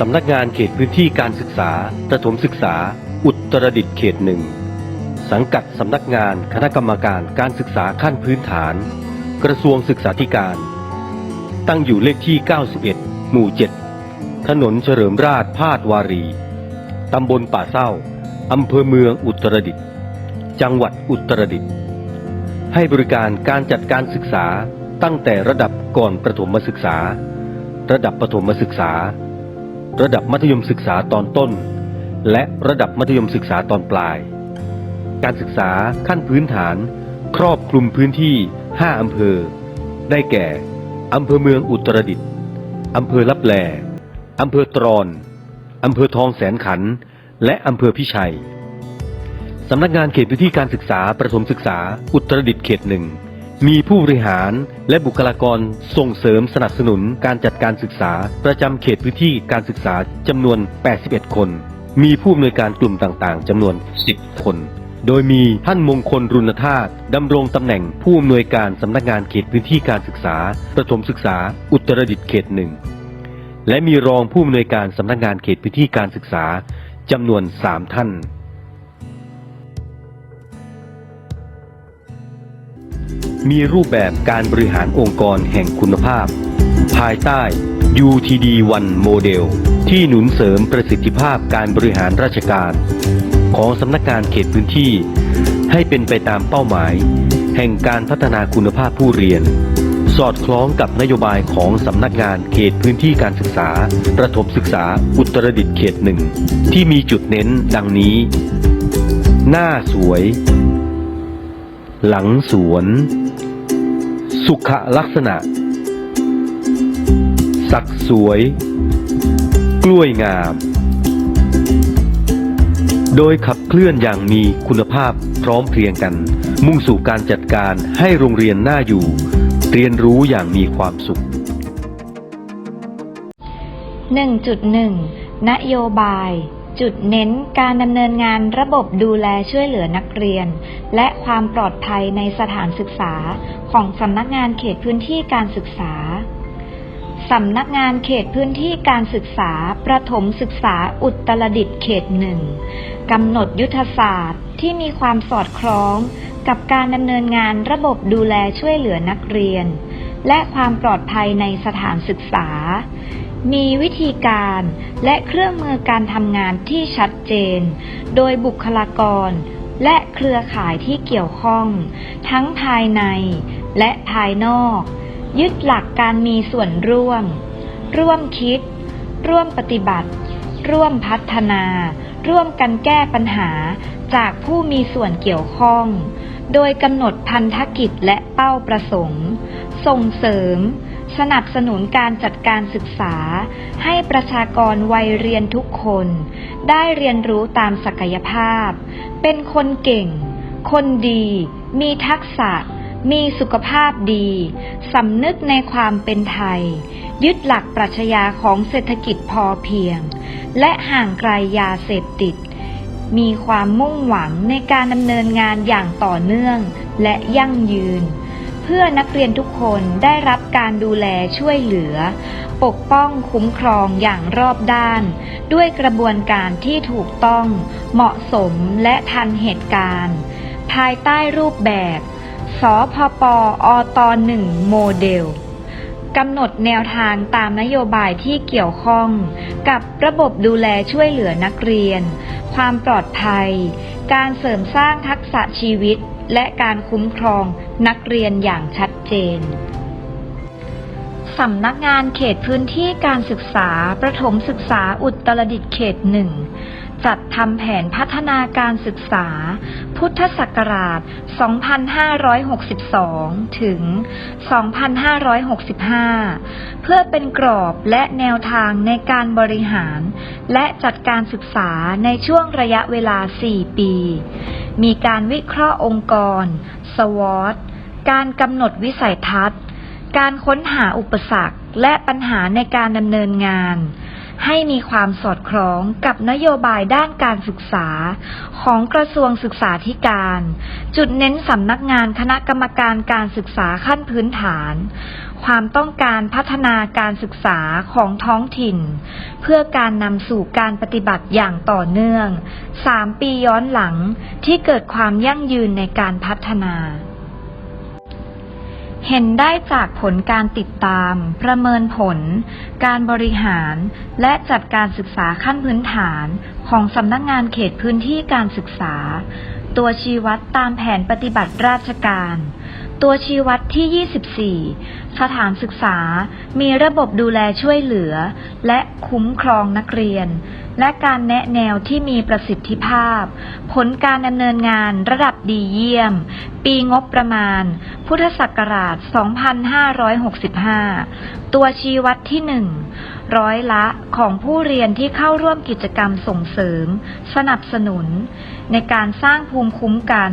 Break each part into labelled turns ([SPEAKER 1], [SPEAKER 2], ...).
[SPEAKER 1] สำนักงานเขตพื้นที่การศึกษาประถมศึกษา อุตรดิตถ์เขตหนึ่ง สังกัดสำนักงานคณะกรรมการการศึกษาขั้นพื้นฐาน กระทรวงศึกษาธิการ ตั้งอยู่เลขที่ 91 หมู่ 7 ถนนเฉลิมราชพาดวารี ตำบลป่าเศร้า อำเภอเมืองอุตรดิตถ์จังหวัดอุตรดิตถ์ให้บริการการจัดการศึกษาตั้งแต่ระดับก่อนประถมศึกษา ระดับประถมศึกษา ระดับมัธยมศึกษาตอนต้น และระดับมัธยมศึกษาตอนปลาย การศึกษาขั้นพื้นฐาน ครอบคลุมพื้นที่ 5 อำเภอ ได้แก่ อำเภอเมืองอุตรดิตถ์อำเภอลับแลอำเภอตรอน อำเภอทองแสนขัน และอำเภอพิชัย สำนักงานเขตพื้นที่การศึกษาประถมศึกษาอุตรดิตถ์เขตหนึ่ง มีผู้บริหารและบุคลากรส่งเสริมสนับสนุนการจัดการศึกษา ประจำเขตพื้นที่การศึกษาจำนวน 81 คน มีผู้อำนวยการกลุ่มต่างๆจำนวน 10 คน โดยมีท่านมงคลรุณธาตุดำรงตำแหน่งผู้อำนวยการสำนักงานเขตพื้นที่การศึกษา ประถมศึกษา อุตรดิตถ์เขตหนึ่งและมีรองผู้อำนวยการสำนักงานเขตพื้นที่การศึกษาจำนวน 3 ท่าน มีรูปแบบการบริหารองค์กรแห่งคุณภาพ ภายใต้ UTD 1โมเดลที่หนุนเสริมประสิทธิภาพการบริหารราชการ ของสำนักงานเขตพื้นที่ ให้เป็นไปตามเป้าหมาย แห่งการพัฒนาคุณภาพผู้เรียน สอดคล้องกับนโยบายของสำนักงานเขตพื้นที่การศึกษา ประถมศึกษาอุตรดิตถ์เขตหนึ่งที่มีจุดเน้นดังนี้ หน้าสวย หลังสวน สุขลักษณะ สักสวย กล้วยงาม โดยขับเคลื่อนอย่างมีคุณภาพพร้อมเพรียงกัน มุ่งสู่การจัดการให้โรงเรียนน่าอยู่ เรียนรู้อย่างมีความสุข
[SPEAKER 2] 1.1 นโยบาย จุดเน้นการดำเนินงานระบบดูแลช่วยเหลือนักเรียน และความปลอดภัยในสถานศึกษาของสำนักงานเขตพื้นที่การศึกษาสำนักงานเขตพื้นที่การศึกษา ประถมศึกษาอุตรดิตถ์เขตหนึ่งกำหนดยุทธศาสตร์ที่มีความสอดคล้อง กับการดำเนินงานระบบดูแลช่วยเหลือนักเรียน และความปลอดภัยในสถานศึกษา มีวิธีการและเครื่องมือการทำงานที่ชัดเจน โดยบุคลากร และเครือข่ายที่เกี่ยวข้อง ทั้งภายในและภายนอก ยึดหลักการมีส่วนร่วม ร่วมคิด ร่วมปฏิบัติ ร่วมพัฒนา ร่วมกันแก้ปัญหาจากผู้มีส่วนเกี่ยวข้อง โดยกำหนดพันธกิจและเป้าประสงค์ ส่งเสริม สนับสนุนการจัดการศึกษา ให้ประชากรวัยเรียนทุกคน ได้เรียนรู้ตามศักยภาพ เป็นคนเก่ง คนดี มีทักษะ มีสุขภาพดี สำนึกในความเป็นไทย ยึดหลักปรัชญาของเศรษฐกิจพอเพียง และห่างไกลยาเสพติด มีความมุ่งหวังในการดำเนินงานอย่างต่อเนื่องและยั่งยืน เพื่อนักเรียนทุกคนได้รับการดูแลช่วยเหลือ ปกป้องคุ้มครองอย่างรอบด้าน ด้วยกระบวนการที่ถูกต้อง เหมาะสมและทันเหตุการณ์ ภายใต้รูปแบบ สพปอตหนึ่งโมเดลกำหนดแนวทางตามนโยบายที่เกี่ยวข้อง กับระบบดูแลช่วยเหลือนักเรียน ความปลอดภัย การเสริมสร้างทักษะชีวิต และการคุ้มครองนักเรียนอย่างชัดเจน สำนักงานเขตพื้นที่การศึกษา ประถมศึกษาอุตรดิตถ์เขตหนึ่งจัดทำแผนพัฒนาการศึกษา พุทธศักราช 2562 ถึง 2565 เพื่อเป็นกรอบและแนวทางในการบริหาร และจัดการศึกษาในช่วงระยะเวลา 4 ปี มีการวิเคราะห์องค์กร สวอตการกำหนดวิสัยทัศน์ การค้นหาอุปสรรคและปัญหาในการดำเนินงาน ให้มีความสอดคล้องกับนโยบายด้านการศึกษาของกระทรวงศึกษาธิการ จุดเน้นสำนักงานคณะกรรมการการศึกษาขั้นพื้นฐาน ความต้องการพัฒนาการศึกษาของท้องถิ่น เพื่อการนำสู่การปฏิบัติอย่างต่อเนื่อง 3 ปีย้อนหลังที่เกิดความยั่งยืนในการพัฒนา เห็นได้จากผลการติดตาม ประเมินผล การบริหาร และจัดการศึกษาขั้นพื้นฐานของสำนักงานเขตพื้นที่การศึกษา ตัวชี้วัดตามแผนปฏิบัติราชการ ตัวชี้วัดที่ 24 สถานศึกษา มีระบบดูแลช่วยเหลือ และคุ้มครองนักเรียน และการแนะแนวที่มีประสิทธิภาพ ผลการดำเนินงานระดับดีเยี่ยม ปีงบประมาณ พุทธศักราช 2565 ตัวชี้วัดที่ 1 ร้อยละของผู้เรียนที่เข้าร่วมกิจกรรมส่งเสริม สนับสนุน ในการสร้างภูมิคุ้มกัน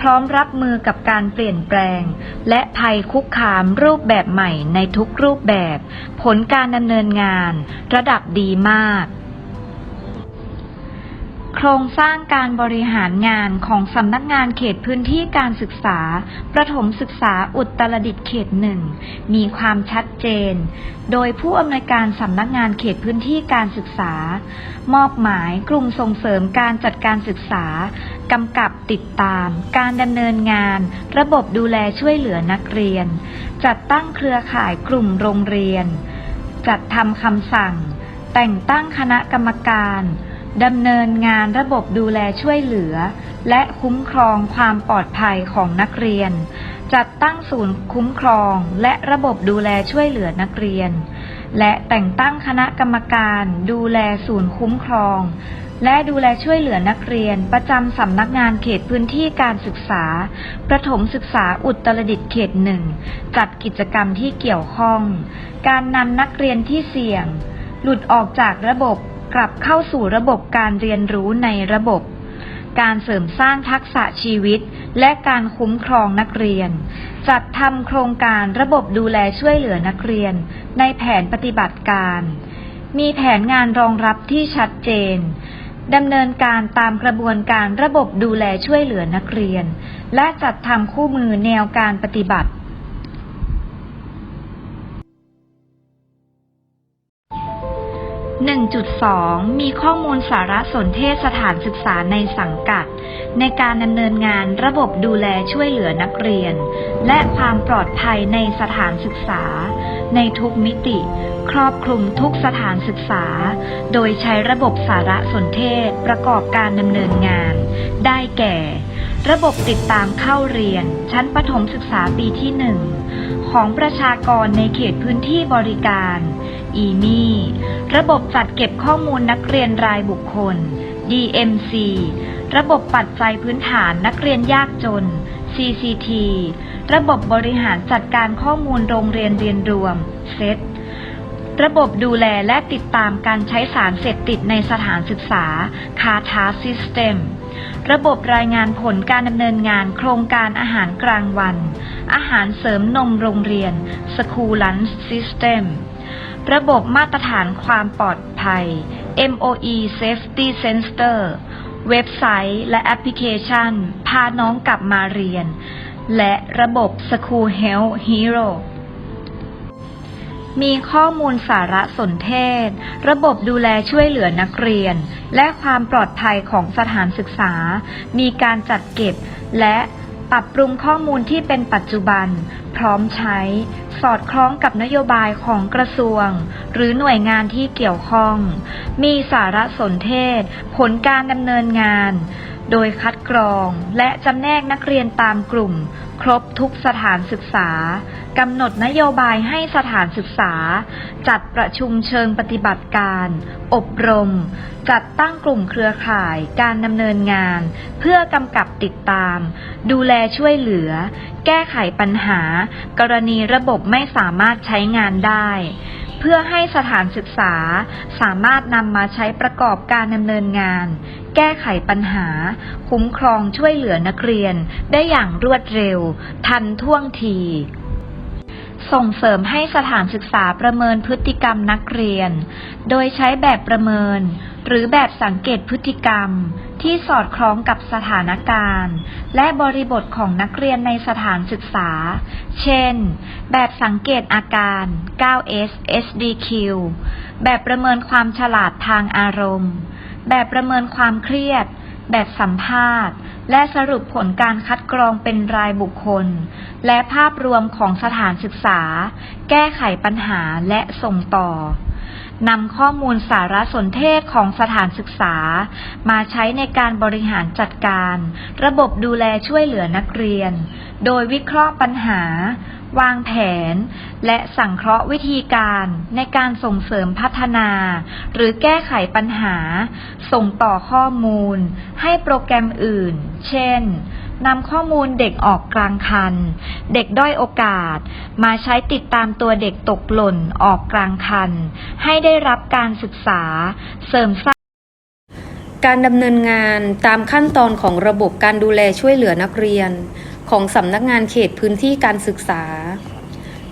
[SPEAKER 2] พร้อมรับมือกับการเปลี่ยนแปลง และภัยคุกคามรูปแบบใหม่ในทุกรูปแบบ ผลการดำเนินงาน ระดับดีมาก โครงสร้างการบริหารงานของสำนักงานเขตพื้นที่การศึกษา ประถมศึกษาอุตรดิตถ์เขตหนึ่งมีความชัดเจน โดยผู้อำนวยการสำนักงานเขตพื้นที่การศึกษา มอบหมายกลุ่มส่งเสริมการจัดการศึกษากำกับติดตาม การดำเนินงาน ระบบดูแลช่วยเหลือนักเรียน จัดตั้งเครือข่ายกลุ่มโรงเรียน จัดทำคำสั่ง แต่งตั้งคณะกรรมการ ดำเนินงานระบบดูแลช่วยเหลือ และคุ้มครองความปลอดภัยของนักเรียน จัดตั้งศูนย์คุ้มครองและระบบดูแลช่วยเหลือนักเรียน และแต่งตั้งคณะกรรมการดูแลศูนย์คุ้มครอง และดูแลช่วยเหลือนักเรียน ประจำสำนักงานเขตพื้นที่การศึกษา ประถมศึกษาอุตรดิตถ์เขตหนึ่งจัดกิจกรรมที่เกี่ยวข้อง การนำนักเรียนที่เสี่ยง หลุดออกจากระบบ กลับเข้าสู่ระบบการเรียนรู้ในระบบ การเสริมสร้างทักษะชีวิต และการคุ้มครองนักเรียน จัดทำโครงการระบบดูแลช่วยเหลือนักเรียน ในแผนปฏิบัติการ มีแผนงานรองรับที่ชัดเจนดำเนินการตามกระบวนการระบบดูแลช่วยเหลือนักเรียน และจัดทำคู่มือแนวการปฏิบัติ 1.2 มีข้อมูลสารสนเทศสถานศึกษาในสังกัด ในการดำเนินงานระบบดูแลช่วยเหลือนักเรียน และความปลอดภัยในสถานศึกษา ในทุกมิติ ครอบคลุมทุกสถานศึกษา โดยใช้ระบบสารสนเทศประกอบการดำเนินงาน ได้แก่ ระบบติดตามเข้าเรียน ชั้นประถมศึกษาปีที่ 1 ของประชากรในเขตพื้นที่บริการ อีมี่ระบบจัดเก็บข้อมูลนักเรียนรายบุคคล DMC ระบบปัจจัยพื้นฐานนักเรียนยากจน CCT ระบบบริหารจัดการข้อมูลโรงเรียนเรียนรวม SET ระบบดูแลและติดตามการใช้สารเสพติดในสถานศึกษา c a t a System ระบบรายงานผลการดำเนินงานโครงการอาหารกลางวัน อาหารเสริมนมโรงเรียน School Lunch System ระบบมาตรฐานความปลอดภัย MOE Safety Center เว็บไซต์และแอปพลิเคชัน พาน้องกลับมาเรียน และระบบ School Health Hero มีข้อมูลสารสนเทศ ระบบดูแลช่วยเหลือนักเรียน และความปลอดภัยของสถานศึกษา มีการจัดเก็บและ ปรับปรุงข้อมูลที่เป็นปัจจุบัน พร้อมใช้ สอดคล้องกับนโยบายของกระทรวง หรือหน่วยงานที่เกี่ยวข้อง มีสารสนเทศ ผลการดำเนินงาน โดยคัดกรองและจำแนกนักเรียนตามกลุ่ม ครบทุกสถานศึกษากำหนดนโยบายให้สถานศึกษา จัดประชุมเชิงปฏิบัติการ อบรม จัดตั้งกลุ่มเครือข่าย การดำเนินงาน เพื่อกำกับติดตาม ดูแลช่วยเหลือ แก้ไขปัญหา กรณีระบบไม่สามารถใช้งานได้ เพื่อให้สถานศึกษาสามารถนำมาใช้ประกอบการดำเนินงาน แก้ไขปัญหา คุ้มครองช่วยเหลือนักเรียน ได้อย่างรวดเร็ว ทันท่วงทีส่งเสริมให้สถานศึกษาประเมินพฤติกรรมนักเรียน โดยใช้แบบประเมิน หรือแบบสังเกตพฤติกรรม ที่สอดคล้องกับสถานการณ์ และบริบทของนักเรียนในสถานศึกษา เช่น แบบสังเกตอาการ 9S SDQ แบบประเมินความฉลาดทางอารมณ์ แบบประเมินความเครียด แบบสัมภาษณ์ และสรุปผลการคัดกรองเป็นรายบุคคล และภาพรวมของสถานศึกษา แก้ไขปัญหาและส่งต่อ นำข้อมูลสารสนเทศของสถานศึกษา มาใช้ในการบริหารจัดการ ระบบดูแลช่วยเหลือนักเรียน โดยวิเคราะห์ปัญหา วางแผน และสังเคราะห์วิธีการในการส่งเสริมพัฒนา หรือแก้ไขปัญหา ส่งต่อข้อมูล ให้โปรแกรมอื่น เช่น นำข้อมูลเด็กออกกลางคัน เด็กด้อยโอกาส มาใช้ติดตามตัวเด็กตกหล่นออกกลางคัน ให้ได้รับการศึกษาเสริมสร้าง
[SPEAKER 3] การดำเนินงานตามขั้นตอนของระบบการดูแลช่วยเหลือนักเรียน ของสำนักงานเขตพื้นที่การศึกษา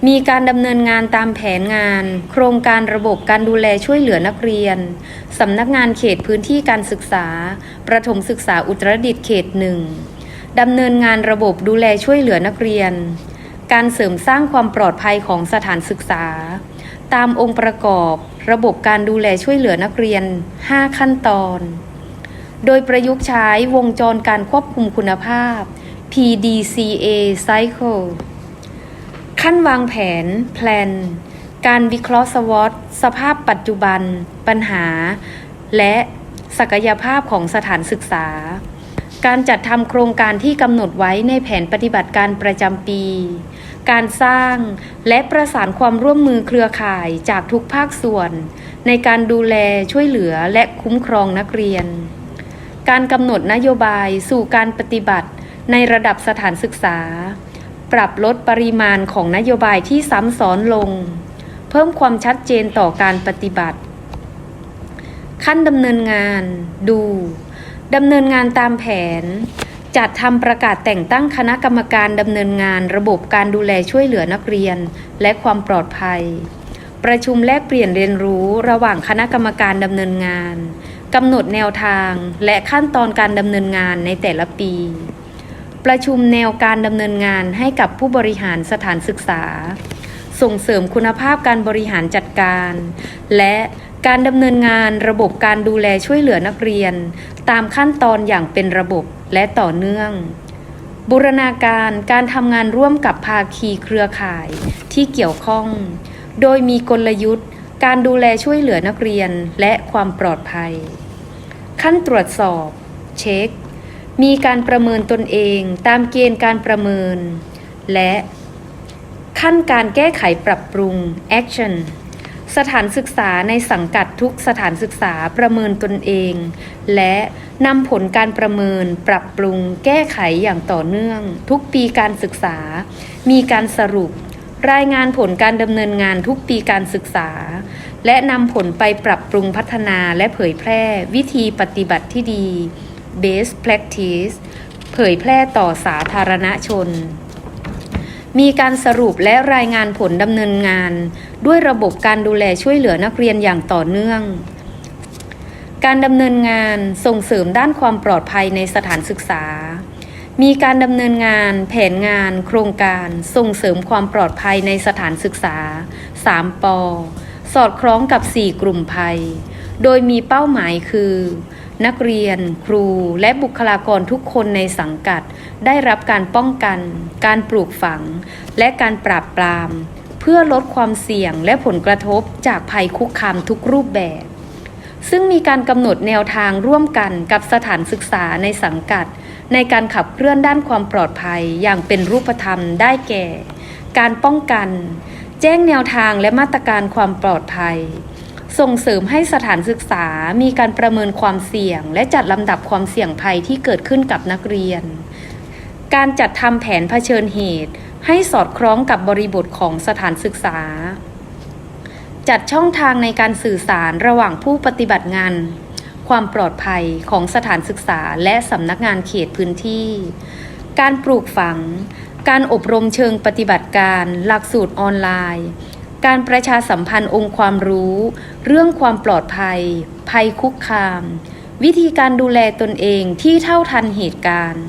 [SPEAKER 3] มีการดำเนินงานตามแผนงาน โครงการระบบการดูแลช่วยเหลือนักเรียนสำนักงานเขตพื้นที่การศึกษา ประถมศึกษาอุตรดิตถ์เขตหนึ่ง ดำเนินงานระบบดูแลช่วยเหลือนักเรียน การเสริมสร้างความปลอดภัยของสถานศึกษา ตามองค์ประกอบ ระบบการดูแลช่วยเหลือนักเรียน 5 ขั้นตอน โดยประยุกต์ใช้วงจรการควบคุมคุณภาพ PDCA Cycle ขั้นวางแผน Plan การวิเคราะห์ SWOT สภาพปัจจุบัน ปัญหา และศักยภาพของสถานศึกษา การจัดทำโครงการที่กำหนดไว้ในแผนปฏิบัติการประจำปี การสร้างและประสานความร่วมมือเครือข่ายจากทุกภาคส่วน ในการดูแลช่วยเหลือและคุ้มครองนักเรียน การกำหนดนโยบายสู่การปฏิบัติในระดับสถานศึกษา ปรับลดปริมาณของนโยบายที่ซ้ำซ้อนลง เพิ่มความชัดเจนต่อการปฏิบัติ ขั้นดำเนินงาน ดู ดำเนินงานตามแผน จัดทำประกาศแต่งตั้งคณะกรรมการดำเนินงานระบบการดูแลช่วยเหลือนักเรียน และความปลอดภัย ประชุมแลกเปลี่ยนเรียนรู้ระหว่างคณะกรรมการดำเนินงานกำหนดแนวทางและขั้นตอนการดำเนินงานในแต่ละปี ประชุมแนวการดำเนินงานให้กับผู้บริหารสถานศึกษา ส่งเสริมคุณภาพการบริหารจัดการ และ การดำเนินงานระบบการดูแลช่วยเหลือนักเรียน ตามขั้นตอนอย่างเป็นระบบและต่อเนื่อง บูรณาการการทำงานร่วมกับภาคีเครือข่ายที่เกี่ยวข้อง โดยมีกลยุทธ์ การดูแลช่วยเหลือนักเรียนและความปลอดภัย ขั้นตรวจสอบ เช็ค มีการประเมินตนเองตามเกณฑ์การประเมิน และ ขั้นการแก้ไขปรับปรุง action สถานศึกษาในสังกัดทุกสถานศึกษาประเมินตนเอง และนำผลการประเมินปรับปรุงแก้ไขอย่างต่อเนื่อง ทุกปีการศึกษา มีการสรุป รายงานผลการดำเนินงานทุกปีการศึกษา และนำผลไปปรับปรุงพัฒนาและเผยแพร่วิธีปฏิบัติที่ดี best practice เผยแพร่ต่อสาธารณชน มีการสรุปและรายงานผลดำเนินงาน ด้วยระบบการดูแลช่วยเหลือนักเรียนอย่างต่อเนื่อง การดำเนินงานส่งเสริมด้านความปลอดภัยในสถานศึกษา มีการดำเนินงาน แผนงาน โครงการ ส่งเสริมความปลอดภัยในสถานศึกษา 3ปสอดคล้องกับ 4 กลุ่มภัย โดยมีเป้าหมายคือ นักเรียน ครูและบุคลากรทุกคนในสังกัด ได้รับการป้องกัน การปลูกฝัง และการปราบปราม เพื่อลดความเสี่ยงและผลกระทบจากภัยคุกคามทุกรูปแบบ ซึ่งมีการกำหนดแนวทางร่วมกันกับสถานศึกษาในสังกัด ในการขับเคลื่อนด้านความปลอดภัยอย่างเป็นรูปธรรมได้แก่ การป้องกัน แจ้งแนวทางและมาตรการความปลอดภัย ส่งเสริมให้สถานศึกษามีการประเมินความเสี่ยง และจัดลำดับความเสี่ยงภัยที่เกิดขึ้นกับนักเรียน การจัดทำแผนเผชิญเหตุ ให้สอดคล้องกับบริบทของสถานศึกษา จัดช่องทางในการสื่อสารระหว่างผู้ปฏิบัติงาน ความปลอดภัยของสถานศึกษาและสำนักงานเขตพื้นที่ การปลูกฝัง การอบรมเชิงปฏิบัติการ หลักสูตรออนไลน์ การประชาสัมพันธ์องค์ความรู้ เรื่องความปลอดภัย ภัยคุกคาม วิธีการดูแลตนเองที่เท่าทันเหตุการณ์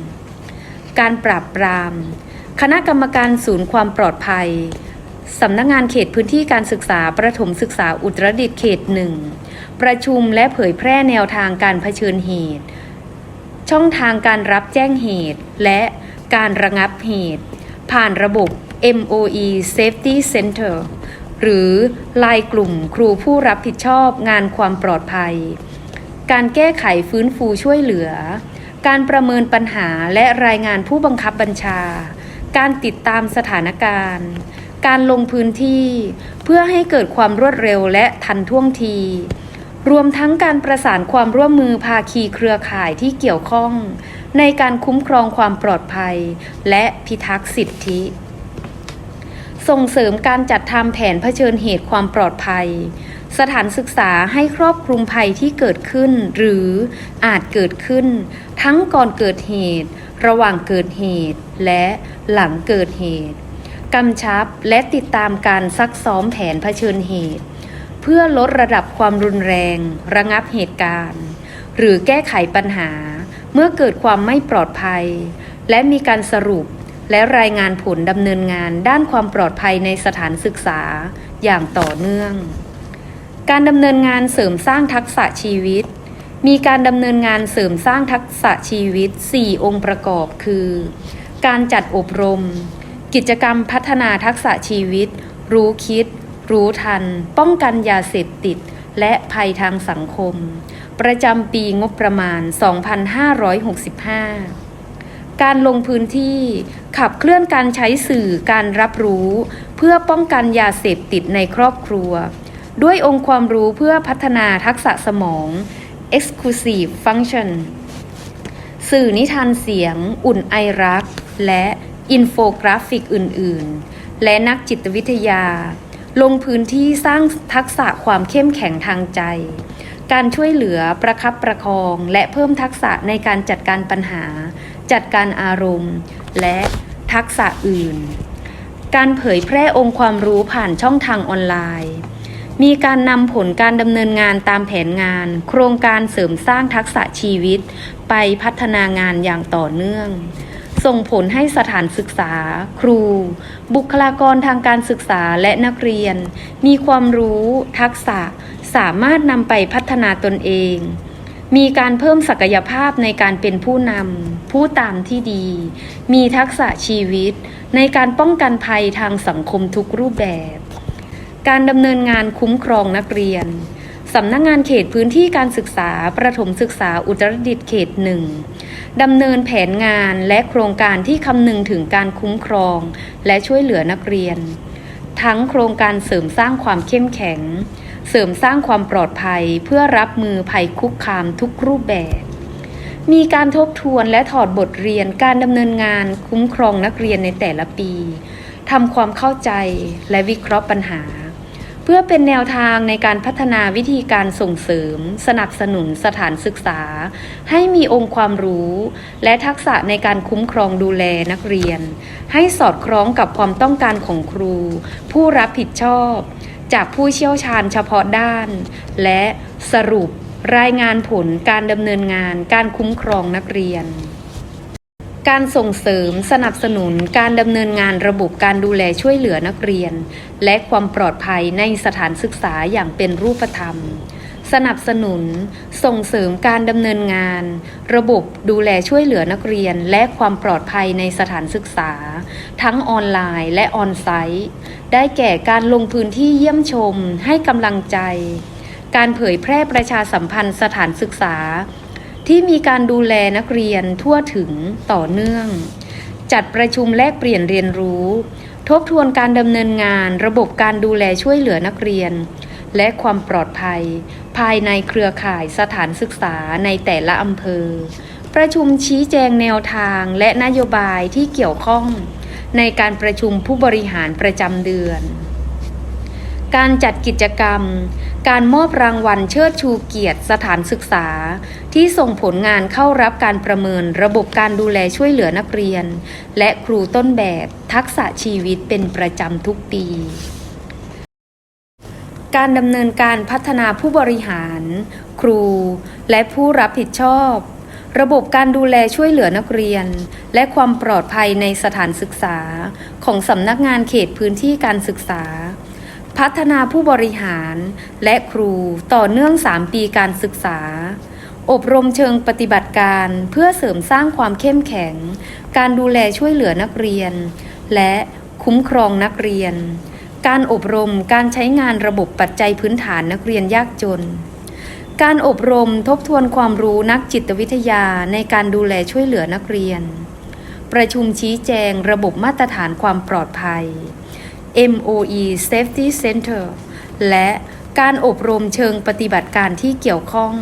[SPEAKER 3] การปราบปราม คณะกรรมการศูนย์ความปลอดภัยสำนักงานเขตพื้นที่การศึกษาประถมศึกษาอุตรดิตถ์เขตหนึ่งประชุมและเผยแพร่แนวทางการเผชิญเหตุ ช่องทางการรับแจ้งเหตุ และการระงับเหตุ ผ่านระบบ MOE Safety Center หรือลายกลุ่มครูผู้รับผิดชอบงานความปลอดภัย การแก้ไขฟื้นฟูช่วยเหลือ การประเมินปัญหาและรายงานผู้บังคับบัญชา การติดตามสถานการณ์ การลงพื้นที่เพื่อให้เกิดความรวดเร็วและทันท่วงที รวมทั้งการประสานความร่วมมือภาคีเครือข่ายที่เกี่ยวข้อง ในการคุ้มครองความปลอดภัย และพิทักษ์สิทธิ ส่งเสริมการจัดทำแผนเผชิญเหตุความปลอดภัย สถานศึกษาให้ครอบคลุมภัยที่เกิดขึ้น หรืออาจเกิดขึ้น ทั้งก่อนเกิดเหตุ ระหว่างเกิดเหตุ และหลังเกิดเหตุกำชับและติดตามการซักซ้อมแผนเผชิญเหตุ เพื่อลดระดับความรุนแรง ระงับเหตุการณ์ หรือแก้ไขปัญหา เมื่อเกิดความไม่ปลอดภัย และมีการสรุป และรายงานผลดำเนินงานด้านความปลอดภัยในสถานศึกษาอย่างต่อเนื่อง การดำเนินงานเสริมสร้างทักษะชีวิต มีการดำเนินงานเสริมสร้างทักษะชีวิต 4 องค์ประกอบคือ การจัดอบรม กิจกรรมพัฒนาทักษะชีวิต รู้คิด รู้ทัน ป้องกันยาเสพติด และภัยทางสังคม ประจำปีงบประมาณ 2565การลงพื้นที่ ขับเคลื่อนการใช้สื่อการรับรู้ เพื่อป้องกันยาเสพติดในครอบครัว ด้วยองค์ความรู้เพื่อพัฒนาทักษะสมอง exclusive function สื่อนิทานเสียง อุ่นไอรัก และอินโฟกราฟิกอื่น ๆ และนักจิตวิทยา ลงพื้นที่สร้างทักษะความเข้มแข็งทางใจ การช่วยเหลือประคับประคอง และเพิ่มทักษะในการจัดการปัญหา จัดการอารมณ์ และ ทักษะอื่น การเผยแพร่องค์ความรู้ผ่านช่องทางออนไลน์ มีการนำผลการดำเนินงานตามแผนงาน โครงการเสริมสร้างทักษะชีวิต ไปพัฒนางานอย่างต่อเนื่อง ส่งผลให้สถานศึกษา ครู บุคลากรทางการศึกษาและนักเรียน มีความรู้ ทักษะ สามารถนำไปพัฒนาตนเอง มีการเพิ่มศักยภาพในการเป็นผู้นำผู้ตามที่ดี มีทักษะชีวิต ในการป้องกันภัยทางสังคมทุกรูปแบบ การดำเนินงานคุ้มครองนักเรียนสำนักงงานเขตพื้นที่การศึกษา ประถมศึกษาอุตรดิตถ์เขตหนึ่งดำเนินแผนงานและโครงการที่คำนึงถึงการคุ้มครอง และช่วยเหลือนักเรียน ทั้งโครงการเสริมสร้างความเข้มแข็ง เสริมสร้างความปลอดภัยเพื่อรับมือภัยคุกคามทุกรูปแบบ มีการทบทวนและถอดบทเรียนการดำเนินงานคุ้มครองนักเรียนในแต่ละปีทำความเข้าใจและวิเคราะห์ปัญหา เพื่อเป็นแนวทางในการพัฒนาวิธีการส่งเสริม สนับสนุนสถานศึกษา ให้มีองค์ความรู้ และทักษะในการคุ้มครองดูแลนักเรียน ให้สอดคล้องกับความต้องการของครู ผู้รับผิดชอบ จากผู้เชี่ยวชาญเฉพาะด้าน และสรุปรายงานผลการดำเนินงานการคุ้มครองนักเรียน การส่งเสริมสนับสนุนการดำเนินงานระบบการดูแลช่วยเหลือนักเรียน และความปลอดภัยในสถานศึกษาอย่างเป็นรูปธรรม สนับสนุน ส่งเสริมการดำเนินงาน ระบบดูแลช่วยเหลือนักเรียน และความปลอดภัยในสถานศึกษา ทั้งออนไลน์และออนไซต์ ได้แก่การลงพื้นที่เยี่ยมชม ให้กำลังใจ การเผยแพร่ประชาสัมพันธ์สถานศึกษา ที่มีการดูแลนักเรียนทั่วถึงต่อเนื่อง จัดประชุมแลกเปลี่ยนเรียนรู้ ทบทวนการดำเนินงาน ระบบการดูแลช่วยเหลือนักเรียนและความปลอดภัย ภายในเครือข่ายสถานศึกษาในแต่ละอำเภอ ประชุมชี้แจงแนวทางและนโยบายที่เกี่ยวข้อง ในการประชุมผู้บริหารประจำเดือน การจัดกิจกรรม การมอบรางวัลเชิดชูเกียรติสถานศึกษา ที่ส่งผลงานเข้ารับการประเมินระบบการดูแลช่วยเหลือนักเรียน และครูต้นแบบทักษะชีวิตเป็นประจำทุกปี การดำเนินการพัฒนาผู้บริหาร ครู และผู้รับผิดชอบ ระบบการดูแลช่วยเหลือนักเรียน และความปลอดภัยในสถานศึกษา ของสำนักงานเขตพื้นที่การศึกษา พัฒนาผู้บริหาร และครูต่อเนื่อง 3 ปีการศึกษา อบรมเชิงปฏิบัติการเพื่อเสริมสร้างความเข้มแข็ง การดูแลช่วยเหลือนักเรียน และคุ้มครองนักเรียน การอบรมการใช้งานระบบปัจจัยพื้นฐานนักเรียนยากจน การอบรมทบทวนความรู้นักจิตวิทยาในการดูแลช่วยเหลือนักเรียน ประชุมชี้แจงระบบมาตรฐานความปลอดภัย MOE Safety Center และการอบรมเชิงปฏิบัติการที่เกี่ยวข้อง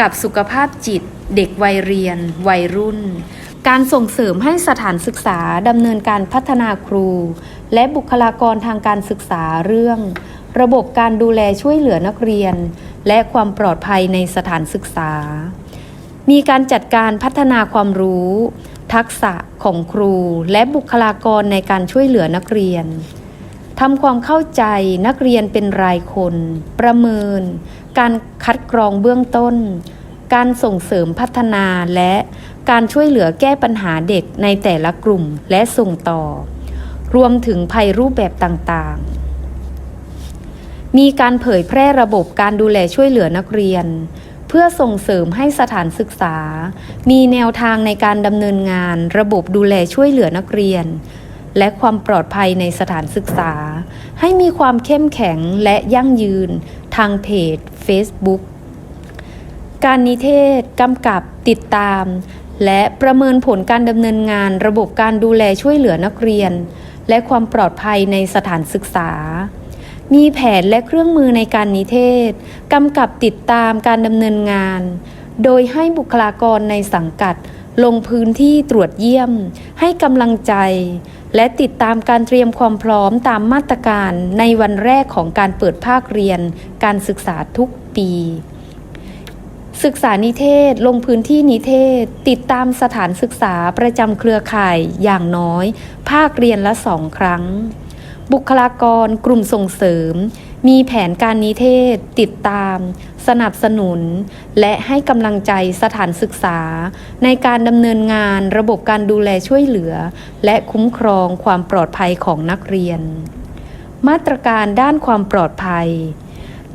[SPEAKER 3] กับสุขภาพจิต เด็กวัยเรียน วัยรุ่น การส่งเสริมให้สถานศึกษาดำเนินการพัฒนาครู และบุคลากรทางการศึกษาเรื่อง ระบบการดูแลช่วยเหลือนักเรียน และความปลอดภัยในสถานศึกษา มีการจัดการพัฒนาความรู้ ทักษะของครูและบุคลากรในการช่วยเหลือนักเรียนทำความเข้าใจนักเรียนเป็นรายคน ประเมิน การคัดกรองเบื้องต้น การส่งเสริมพัฒนาและการช่วยเหลือแก้ปัญหาเด็กในแต่ละกลุ่มและส่งต่อ รวมถึงภัยรูปแบบต่างๆ มีการเผยแพร่ระบบการดูแลช่วยเหลือนักเรียน เพื่อส่งเสริมให้สถานศึกษา มีแนวทางในการดำเนินงาน ระบบดูแลช่วยเหลือนักเรียน และความปลอดภัยในสถานศึกษา ให้มีความเข้มแข็งและยั่งยืน ทางเพจ Facebook การนิเทศกำกับติดตาม และประเมินผลการดำเนินงานระบบการดูแลช่วยเหลือนักเรียน และความปลอดภัยในสถานศึกษา มีแผนและเครื่องมือในการนิเทศ กำกับติดตามการดำเนินงาน โดยให้บุคลากรในสังกัด ลงพื้นที่ตรวจเยี่ยม ให้กำลังใจ และติดตามการเตรียมความพร้อมตามมาตรการในวันแรกของการเปิดภาคเรียน การศึกษาทุกปี ศึกษานิเทศ ลงพื้นที่นิเทศ ติดตามสถานศึกษาประจำเครือข่ายอย่างน้อย ภาคเรียนละสองครั้ง บุคลากรกลุ่มส่งเสริม มีแผนการนิเทศ ติดตาม สนับสนุน และให้กำลังใจสถานศึกษา ในการดำเนินงานระบบการดูแลช่วยเหลือ และคุ้มครองความปลอดภัยของนักเรียน มาตรการด้านความปลอดภัย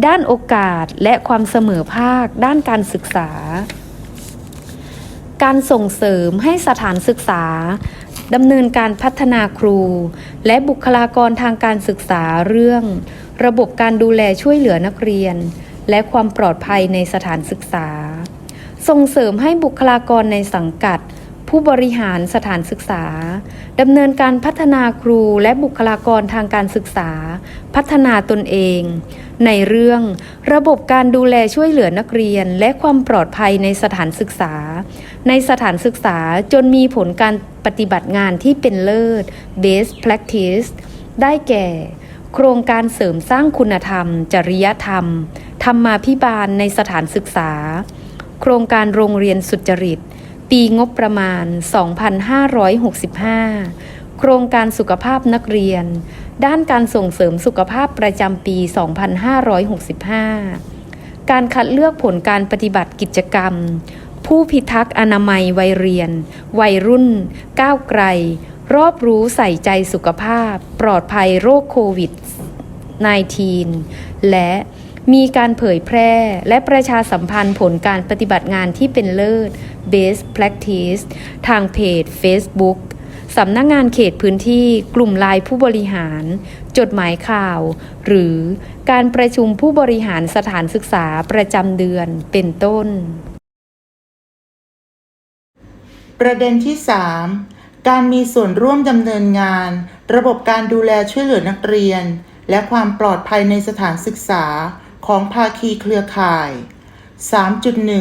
[SPEAKER 3] ด้านโอกาสและความเสมอภาคด้านการศึกษา การส่งเสริมให้สถานศึกษาดำเนินการพัฒนาครู และบุคลากรทางการศึกษาเรื่อง ระบบการดูแลช่วยเหลือนักเรียน และความปลอดภัยในสถานศึกษา ส่งเสริมให้บุคลากรในสังกัด ผู้บริหารสถานศึกษาดำเนินการพัฒนาครูและบุคลากรทางการศึกษา พัฒนาตนเอง ในเรื่องระบบการดูแลช่วยเหลือนักเรียนและความปลอดภัยในสถานศึกษา ในสถานศึกษาจนมีผลการปฏิบัติงานที่เป็นเลิศ best practice ได้แก่ โครงการเสริมสร้างคุณธรรม จริยธรรม ธรรมาภิบาลในสถานศึกษา โครงการโรงเรียนสุจริต ปีงบประมาณ 2565 โครงการสุขภาพนักเรียน ด้านการส่งเสริมสุขภาพประจำปี 2565 การคัดเลือกผลการปฏิบัติกิจกรรม ผู้พิทักษ์อนามัยวัยเรียน วัยรุ่น ก้าวไกล รอบรู้ใส่ใจสุขภาพ ปลอดภัยโรคโควิด 19 และ มีการเผยแพร่และประชาสัมพันธ์ผลการปฏิบัติงานที่เป็นเลิศ Best Practice ทางเพจ Facebook สำนักงงานเขตพื้นที่กลุ่มลายผู้บริหาร จดหมายข่าว หรือการประชุมผู้บริหารสถานศึกษาประจำเดือนเป็นต้น
[SPEAKER 4] ประเด็นที่ 3 การมีส่วนร่วมดำเนินงาน ระบบการดูแลช่วยเหลือนักเรียน และความปลอดภัยในสถานศึกษา ของภาคีเครือข่าย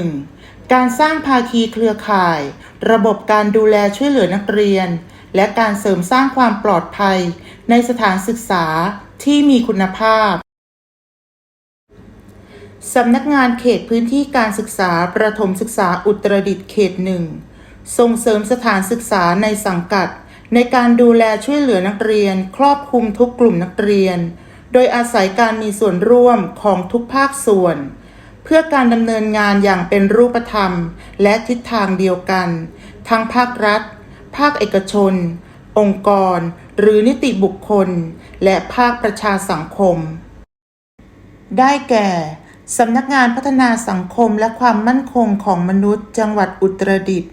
[SPEAKER 4] 3.1 การสร้างภาคีเครือข่าย ระบบการดูแลช่วยเหลือนักเรียน และการเสริมสร้างความปลอดภัย ในสถานศึกษาที่มีคุณภาพสำนักงานเขตพื้นที่การศึกษาประถมศึกษาอุตรดิตถ์เขตหนึ่งส่งเสริมสถานศึกษาในสังกัด ในการดูแลช่วยเหลือนักเรียน ครอบคลุมทุกกลุ่มนักเรียน โดยอาศัยการมีส่วนร่วมของทุกภาคส่วน เพื่อการดำเนินงานอย่างเป็นรูปธรรม และทิศทางเดียวกัน ทั้งภาครัฐ ภาคเอกชน องค์กร หรือนิติบุคคล และภาคประชาสังคม ได้แก่สำนักงานพัฒนาสังคมและความมั่นคงของมนุษย์ จังหวัดอุตรดิตถ์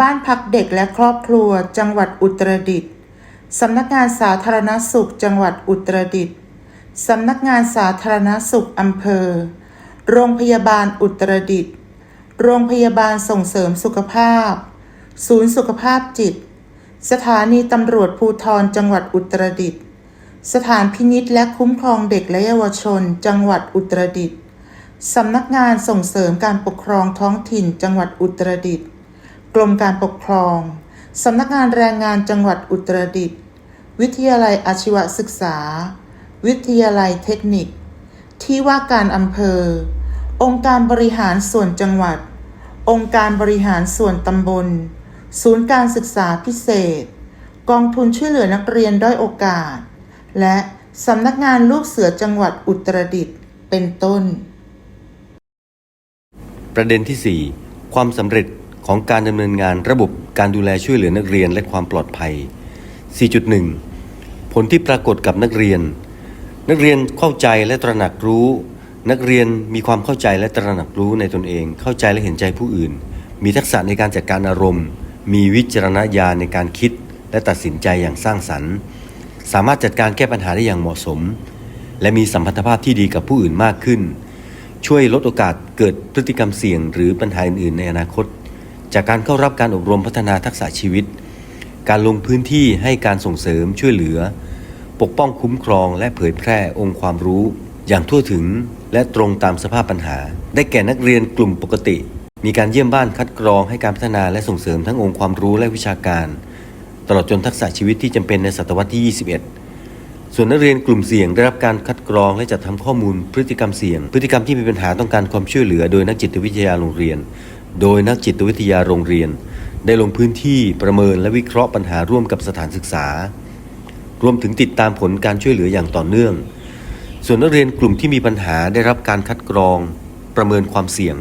[SPEAKER 4] บ้านพักเด็กและครอบครัว จังหวัดอุตรดิตถ์สำนักงานสาธารณสุข จังหวัดอุตรดิตถ์ สำนักงานสาธารณสุขอำเภอ โรงพยาบาลอุตรดิตถ์โรงพยาบาลส่งเสริมสุขภาพ ศูนย์สุขภาพจิต สถานีตำรวจภูทรจังหวัดอุตรดิตถ์สถานพินิษและคุ้มครองเด็กและเยาวชน จังหวัดอุตรดิตถ์สำนักงานส่งเสริมการปกครองท้องถิ่น จังหวัดอุตรดิตถ์กรมการปกครอง สำนักงานแรงงานจังหวัดอุตรดิตถ์วิทยาลัยอาชีวศึกษา วิทยาลัยเทคนิค ที่ว่าการอำเภอ องค์การบริหารส่วนจังหวัด องค์การบริหารส่วนตำบล ศูนย์การศึกษาพิเศษ กองทุนช่วยเหลือนักเรียนด้อยโอกาส และสำนักงานลูกเสือจังหวัดอุตรดิตถ์เป็นต้น
[SPEAKER 1] ประเด็นที่ 4 ความสำเร็จของการดำเนินงานระบบการดูแลช่วยเหลือนักเรียนและความปลอดภัย 4.1 ผลที่ปรากฏกับนักเรียน นักเรียนเข้าใจและตระหนักรู้ นักเรียนมีความเข้าใจและตระหนักรู้ในตนเอง เข้าใจและเห็นใจผู้อื่น มีทักษะในการจัดการอารมณ์ มีวิจารณญาณในการคิด และตัดสินใจอย่างสร้างสรรค์ สามารถจัดการแก้ปัญหาได้อย่างเหมาะสม และมีสัมพันธภาพที่ดีกับผู้อื่นมากขึ้น ช่วยลดโอกาสเกิดพฤติกรรมเสี่ยง หรือปัญหาอื่นๆ ในอนาคต จากการเข้ารับการอบรมพัฒนาทักษะชีวิต การลงพื้นที่ให้การส่งเสริมช่วยเหลือ ปกป้องคุ้มครองและเผยแพร่องค์ความรู้ อย่างทั่วถึงและตรงตามสภาพปัญหา ได้แก่นักเรียนกลุ่มปกติ มีการเยี่ยมบ้านคัดกรองให้การพัฒนาและส่งเสริมทั้งองค์ความรู้และวิชาการ ตลอดจนทักษะชีวิตที่จำเป็นในศตวรรษที่ 21 ส่วนนักเรียนกลุ่มเสี่ยงได้รับการคัดกรองและจัดทำข้อมูลพฤติกรรมเสี่ยง พฤติกรรมที่มีปัญหาต้องการความช่วยเหลือ โดยนักจิตวิทยาโรงเรียน โดยนักจิตวิทยาโรงเรียน ได้ลงพื้นที่ประเมินและวิเคราะห์ปัญหาร่วมกับสถานศึกษา รวมถึงติดตามผลการช่วยเหลืออย่างต่อเนื่อง ส่วนนักเรียนกลุ่มที่มีปัญหาได้รับการคัดกรอง ประเมินความเสี่ยง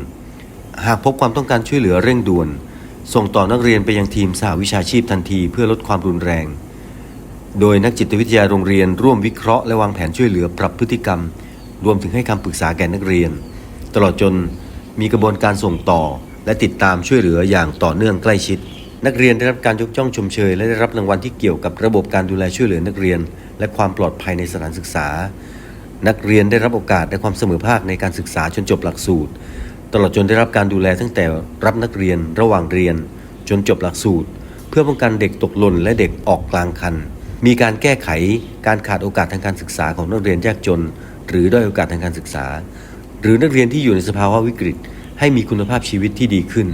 [SPEAKER 1] หากพบความต้องการช่วยเหลือเร่งด่วน ส่งต่อนักเรียนไปยังทีมสหวิชาชีพทันทีเพื่อลดความรุนแรง โดยนักจิตวิทยาโรงเรียนร่วมวิเคราะห์และวางแผนช่วยเหลือปรับพฤติกรรม รวมถึงให้คำปรึกษาแก่นักเรียน ตลอดจนมีกระบวนการส่งต่อและติดตามช่วยเหลืออย่างต่อเนื่องใกล้ชิด นักเรียนได้รับการยกย่องชมเชย และได้รับรางวัลที่เกี่ยวกับระบบการดูแลช่วยเหลือนักเรียน และความปลอดภัยในสถานศึกษา นักเรียนได้รับโอกาสและความเสมอภาคในการศึกษาจนจบหลักสูตร ตลอดจนได้รับการดูแลตั้งแต่รับนักเรียนระหว่างเรียน จนจบหลักสูตร เพื่อป้องกันเด็กตกหล่นและเด็กออกกลางคัน มีการแก้ไขการขาดโอกาสทางการศึกษาของนักเรียนยากจน หรือด้อยโอกาสทางการศึกษา หรือนักเรียนที่อยู่ในสภาวะวิกฤต ให้มีคุณภาพชีวิตที่ดีขึ้น